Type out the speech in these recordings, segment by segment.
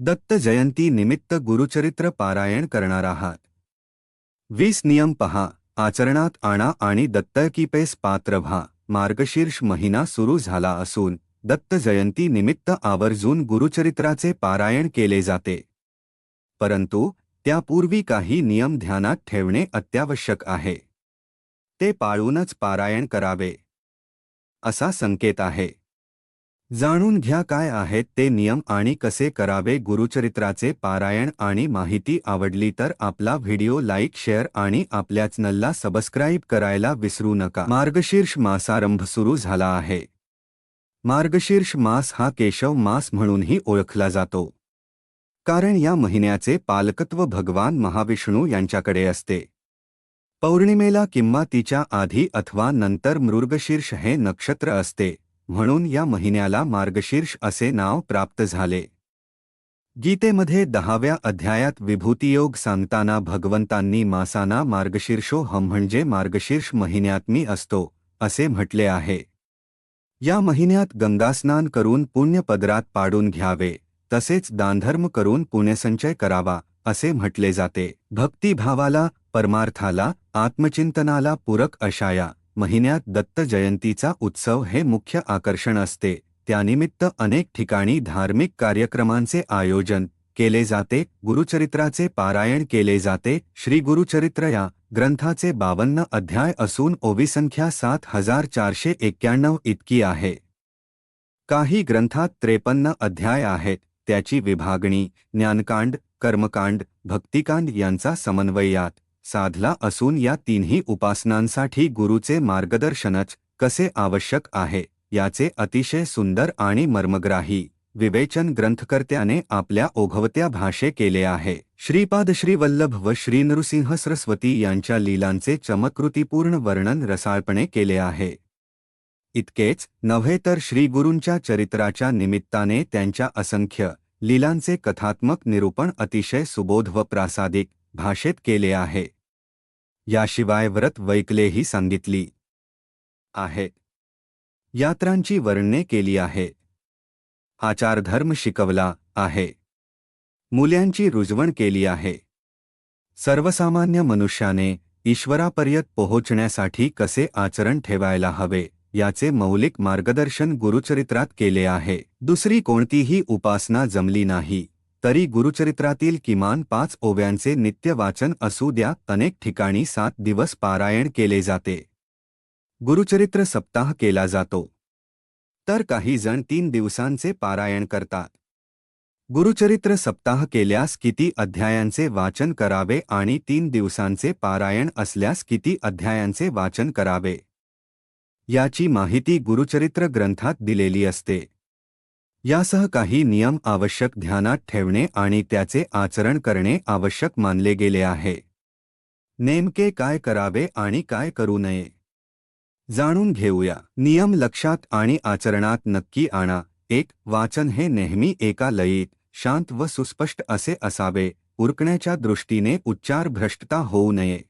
दत्त जयंती निमित्त गुरुचरित्र पारायण करणार आहात. वीस नियम पहा आचरणात आणा आणि दत्तकीपेस पात्र व्हा. मार्गशीर्ष महिना सुरू झाला असून दत्त जयंती निमित्त आवर्जून गुरुचरित्राचे पारायण केले जाते. परंतु त्यापूर्वी काही नियम ध्यानात ठेवणे अत्यावश्यक आहे. ते पाळूनच पारायण करावे. असा संकेत आहे. जाणून घ्या काय आहेत ते नियम आणि कसे करावे गुरुचरित्राचे पारायण आणि माहिती आवडली तर आपला व्हिडिओ लाईक शेअर आणि आपल्या चॅनलला सबस्क्राईब करायला विसरू नका. मार्गशीर्ष मासारंभ सुरू झाला आहे. मार्गशीर्ष मास हा केशव मास म्हणूनही ओळखला जातो. कारण या महिन्याचे पालकत्व भगवान महाविष्णू यांच्याकडे असते. पौर्णिमेला किंवा तिच्या आधी अथवा नंतर मृगशीर्ष हे नक्षत्र असते. म्हणून या महिन्याला मार्गशीर्ष असे नाव प्राप्त झाले. गीतेमध्ये दहाव्या अध्यायात विभूतियोग सांगताना भगवंतांनी मासाना मार्गशीर्षो हम म्हणजे मार्गशीर्ष महिन्यात मी असतो असे म्हटले आहे. या महिन्यात गंगास्नान करून पुण्यपदरात पाडून घ्यावे तसेच दानधर्म करून पुण्यसंचय करावा असे म्हटले जाते. भक्तिभावाला परमार्थाला आत्मचिंतनाला पूरक अशा या महिन्यात दत्त जयंतीचा उत्सव हे मुख्य आकर्षण असते. त्यानिमित्त अनेक ठिकाणी धार्मिक कार्यक्रमांचे आयोजन केले जाते. गुरुचरित्राचे पारायण केले जाते. श्री गुरुचरित्र या ग्रंथाचे बावन्न अध्याय असून ओवी संख्या सात हजार चारशे एक्क्याण्णव इतकी आहे. काही ग्रंथात त्रेपन्न अध्याय आहेत त्याची विभागणी ज्ञानकांड कर्मकांड भक्तिकांड यांचा समन्वय यात साधला असून या तिन्ही उपासनांसाठी गुरुचे मार्गदर्शनच कसे आवश्यक आहे याचे अतिशय सुंदर आणि मर्मग्राही विवेचन ग्रंथकर्त्याने आपल्या ओघवत्या भाषे केले आहे. श्रीपाद श्रीवल्लभ व श्री नृसिंह सरस्वती यांच्या लीलांचे चमकृतीपूर्ण वर्णन रसाळपणे केले आहे. इतकेच नव्हे तर श्रीगुरूंच्या चरित्राच्या निमित्ताने त्यांच्या असंख्य लीलांचे कथात्मक निरूपण अतिशय सुबोध व प्रासादिक भाषेत केले आहे. याशिवाय व्रत वैकलेही सांगितली आहे. यात्रांची वर्णने केली आहे. आचारधर्म शिकवला आहे. मुल्यांची रुजवण केली आहे. सर्वसामान्य मनुष्याने ईश्वरापर्यंत पोहोचण्यासाठी कसे आचरण ठेवायला हवे याचे मौलिक मार्गदर्शन गुरुचरित्रात केले आहे. दुसरी कोणतीही उपासना जमली नाही. तरी गुरुचरित्रातील किमान पाच ओव्यांचे नित्य वाचन असू द्या अनेक ठिकाणी सात दिवस पारायण केले जाते. गुरुचरित्र सप्ताह केला जातो. तर काही जण तीन दिवसांचे पारायण करतात. गुरुचरित्र सप्ताह केल्यास किती अध्यायांचे वाचन करावे आणि तीन दिवसांचे पारायण असल्यास किती अध्यायांचे वाचन करावे? याची माहिती गुरुचरित्र ग्रंथात दिलेली असते. यासह काही नियम आवश्यक ध्यानात ठेवणे आणि त्याचे आचरण करणे आवश्यक मानले गेले आहे. नेमके काय करावे आणि काय करू नये? जाणून घेऊया. नियम लक्षात आणि आचरणात नक्की आणा. एक वाचन हे नेहमी एका लयीत शांत व सुस्पष्ट असे असावे उरकण्याच्या दृष्टीने उच्चार भ्रष्टता होऊ नये.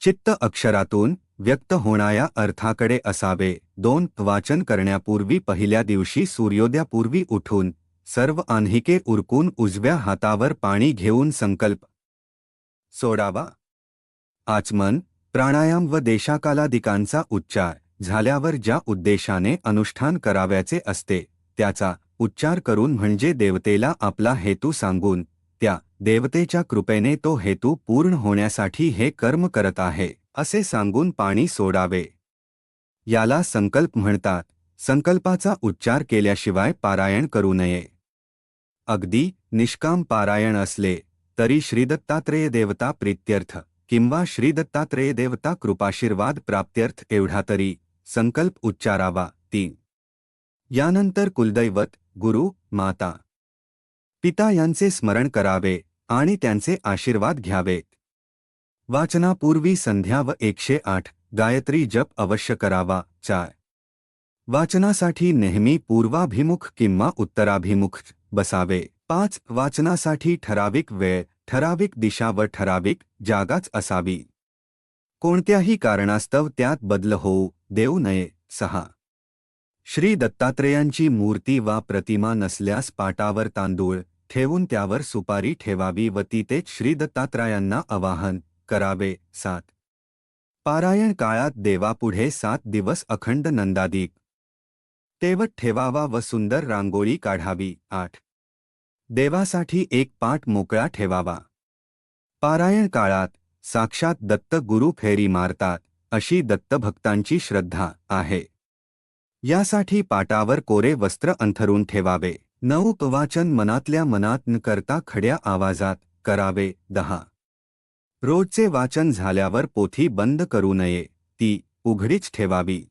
चित्त अक्षरातून व्यक्त होणाऱ्या अर्थाकडे असावे. दोन वाचन करण्यापूर्वी पहिल्या दिवशी सूर्योदयापूर्वी उठून सर्व आन्हिके उरकून उजव्या हातावर पाणी घेऊन संकल्प. सोडावा. आचमन प्राणायाम व देशाकालादिकांचा उच्चार झाल्यावर ज्या उद्देशाने अनुष्ठान कराव्याचे असते त्याचा उच्चार करून म्हणजे देवतेला आपला हेतू सांगून त्या देवतेच्या कृपेने तो हेतू पूर्ण होण्यासाठी हे कर्म करत आहे असे सांगून पाणी सोडावे. याला संकल्प म्हणतात. संकल्पाचा उच्चार केल्याशिवाय पारायण करू नये. अगदी निष्काम पारायण असले तरी श्रीदत्तात्रेय देवता प्रीत्यर्थ किंवा श्रीदत्तात्रेय देवता कृपाशीर्वाद प्राप्त्यर्थ एवढा तरी संकल्प उच्चारावा तीन. यानंतर कुलदैवत गुरु माता. पिता यांचे स्मरण करावे आणि त्यांचे आशीर्वाद घ्यावेत. वाचनापूर्वी संध्या व एकशे आठ. गायत्री जप अवश्य करावा चार वाचनासाठी नेहमी पूर्वाभिमुख किंवा उत्तराभिमुख बसावे. पाच वाचनासाठी ठराविक वेळ ठराविक दिशा व ठराविक जागाच असावी. कोणत्याही कारणास्तव त्यात बदल होऊ देऊ नये. सहा. श्री दत्तात्रेयांची मूर्ती वा प्रतिमा नसल्यास पाटावर तांदूळ ठेवून त्यावर सुपारी ठेवावी व ती ते श्री दत्तात्रयांना आवाहन करावे. सात. पारायण काळात देवापुढे सात दिवस अखंड नंदादीप. तेवत ठेवावा व सुंदर रांगोळी काढावी. आठ. देवासाठी एक पाठ मोकळा ठेवावा. पारायण काळात साक्षात दत्त गुरु फेरी मारतात अशी दत्तभक्तांची श्रद्धा आहे. यासाठी पाटावर कोरे वस्त्र अंथरून ठेवावे. नऊ वाचन मनातल्या मनात न करता खड्या आवाजात करावे. दहा. रोजचे वाचन झाल्यावर पोथी बंद करू नये ती उघडीच ठेवावी.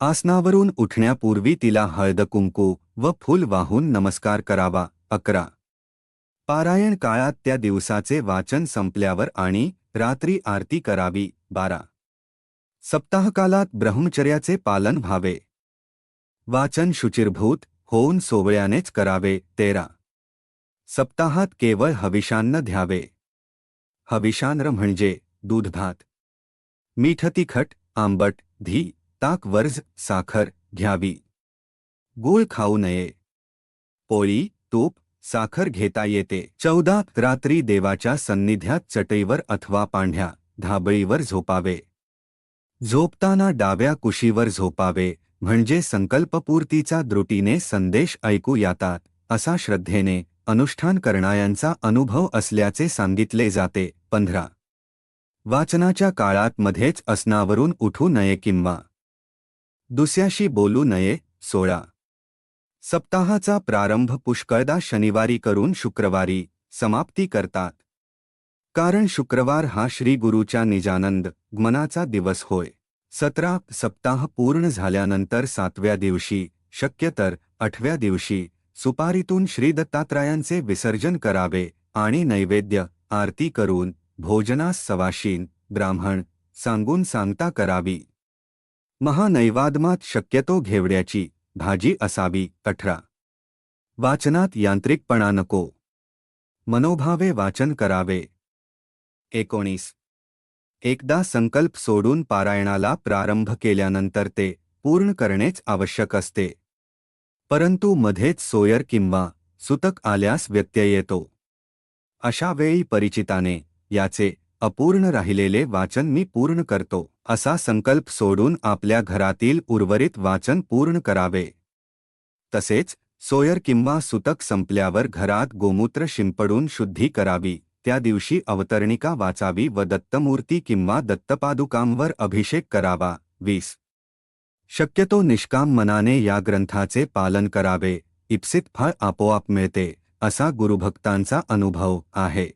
आसनावरून उठण्यापूर्वी तिला हळद कुंकू व फूल वाहून नमस्कार करावा. अकरा. पारायण काळात त्या दिवसाचे वाचन संपल्यावर आणि रात्री आरती करावी. बारा. सप्ताहकालात ब्रह्मचर्याचे पालन व्हावे. वाचन शुचिर्भूत होऊन सोवळ्यानेच करावे. तेरा. सप्ताहात केवळ हविषान्न द्यावे. हविषान्र म्हणजे दूधभात. मीठ तिखट आंबट धी ताक वर्ज साखर घ्यावी. गूळ खाऊ नये. पोळी तूप साखर घेता येते. चौदा रात्री देवाच्या सन्निध्यात चटईवर अथवा पांढ्या धाबळीवर झोपावे. झोपताना डाव्या कुशीवर झोपावे म्हणजे संकल्पपूर्तीचा द्रुटीने संदेश ऐकू येतात असा श्रद्धेने अनुष्ठान करणाऱ्यांचा अनुभव असल्याचे सांगितले जाते. पंधरा. वाचनाच्या काळात मध्येच असनावरून उठू नये किंवा दुसऱ्याशी बोलू नये. सोळा. सप्ताहाचा प्रारंभ पुष्कळदा शनिवारी करून शुक्रवारी समाप्ती करतात. कारण शुक्रवार हा श्री गुरुच्या निजानंद गमनाचा दिवस होय. सतरा. सप्ताह पूर्ण झाल्यानंतर सातव्या दिवशी शक्य तर आठव्या दिवशी सुपारीतून श्री दत्तात्रयांचे विसर्जन करावे आणि नैवेद्य आरती करून भोजनास सवाशीन ब्राह्मण सांगून सांगता करावी. महानैवादमात शक्यतो घेवड्याची भाजी असावी अठरा. वाचनात यांत्रिकपणा नको. मनोभावे वाचन करावे. एकोणीस. एकदा संकल्प सोडून पारायणाला प्रारंभ केल्यानंतर ते पूर्ण करणेच आवश्यक असते. परंतु मध्येच सोयर किंवा सुतक आल्यास व्यत्यय येतो अशा वेळी परिचिताने याचे अपूर्ण राहिलेले वाचन मी पूर्ण करतो असा संकल्प सोडून आपल्या घरातील उर्वरित वाचन पूर्ण करावे. तसेच सोयर किंवा सुतक संपल्यावर घरात गोमूत्र शिंपडून शुद्धी करावी त्या दिवशी अवतरणिका वाचावी व दत्तमूर्ती किंवा दत्तपादुकांवर अभिषेक करावा. वीस शक्यतो निष्काम मनाने या ग्रंथाचे पालन करावे. इप्सित फळ आपोआप मिळते असा गुरुभक्तांचा अनुभव आहे.